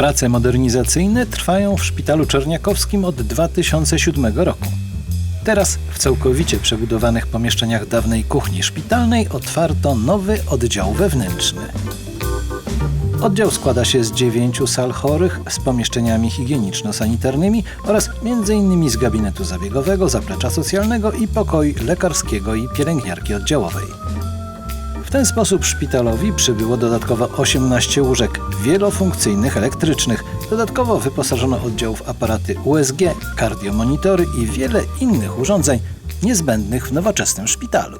Prace modernizacyjne trwają w szpitalu czerniakowskim od 2007 roku. Teraz w całkowicie przebudowanych pomieszczeniach dawnej kuchni szpitalnej otwarto nowy oddział wewnętrzny. Oddział składa się z dziewięciu sal chorych z pomieszczeniami higieniczno-sanitarnymi oraz m.in. z gabinetu zabiegowego, zaplecza socjalnego i pokoi lekarskiego i pielęgniarki oddziałowej. W ten sposób szpitalowi przybyło dodatkowo 18 łóżek wielofunkcyjnych elektrycznych. Dodatkowo wyposażono oddział w aparaty USG, kardiomonitory i wiele innych urządzeń niezbędnych w nowoczesnym szpitalu.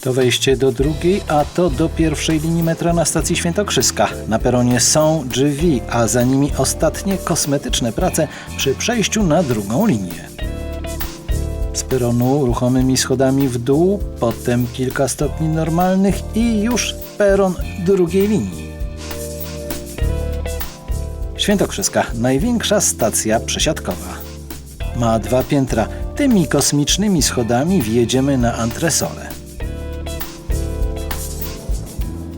To wejście do drugiej, a to do pierwszej linii metra na stacji Świętokrzyska. Na peronie są drzwi, a za nimi ostatnie kosmetyczne prace przy przejściu na drugą linię. Peronu ruchomymi schodami w dół, potem kilka stopni normalnych i już peron drugiej linii. Świętokrzyska, największa stacja przesiadkowa. Ma dwa piętra. Tymi kosmicznymi schodami wjedziemy na antresolę.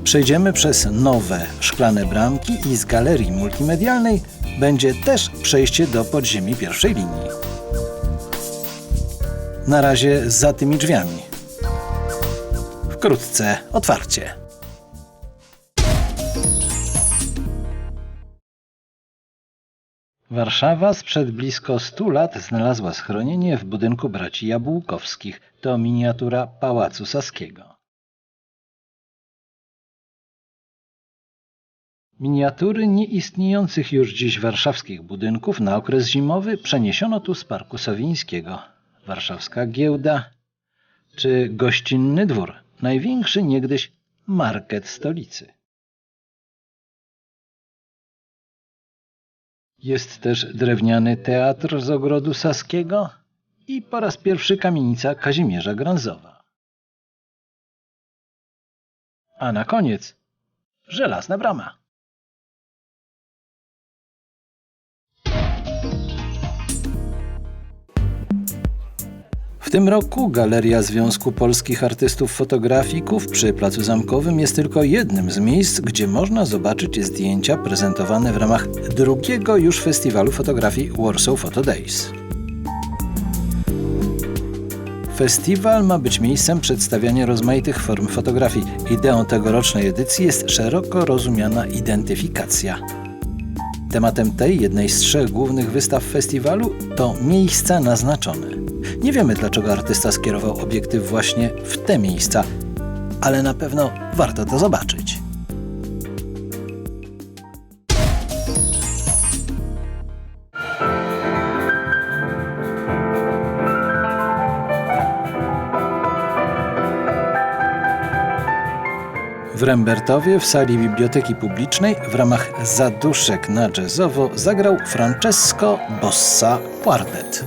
Przejdziemy przez nowe szklane bramki i z galerii multimedialnej będzie też przejście do podziemi pierwszej linii. Na razie za tymi drzwiami. Wkrótce otwarcie. Warszawa sprzed blisko 100 lat znalazła schronienie w budynku braci Jabłkowskich. To miniatura Pałacu Saskiego. Miniatury nieistniejących już dziś warszawskich budynków na okres zimowy przeniesiono tu z Parku Sowińskiego. Warszawska Giełda czy Gościnny Dwór, największy niegdyś market stolicy. Jest też drewniany teatr z ogrodu saskiego i po raz pierwszy kamienica Kazimierza Granzowa. A na koniec żelazna brama. Tym roku Galeria Związku Polskich Artystów Fotografików przy Placu Zamkowym jest tylko jednym z miejsc, gdzie można zobaczyć zdjęcia prezentowane w ramach drugiego już festiwalu fotografii Warsaw Photo Days. Festiwal ma być miejscem przedstawiania rozmaitych form fotografii. Ideą tegorocznej edycji jest szeroko rozumiana identyfikacja. Tematem tej jednej z trzech głównych wystaw festiwalu to miejsca naznaczone. Nie wiemy, dlaczego artysta skierował obiektyw właśnie w te miejsca, ale na pewno warto to zobaczyć. W Rembertowie w sali Biblioteki Publicznej w ramach Zaduszek na jazzowo zagrał Francesco Bossa Quartet.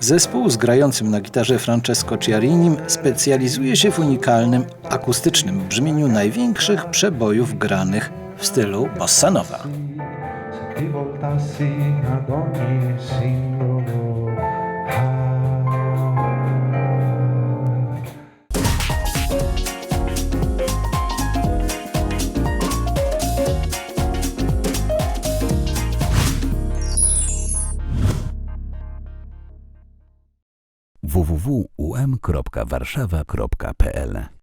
Zespół z grającym na gitarze Francesco Ciarinim specjalizuje się w unikalnym, akustycznym brzmieniu największych przebojów granych w stylu bossa nova. www.um.warszawa.pl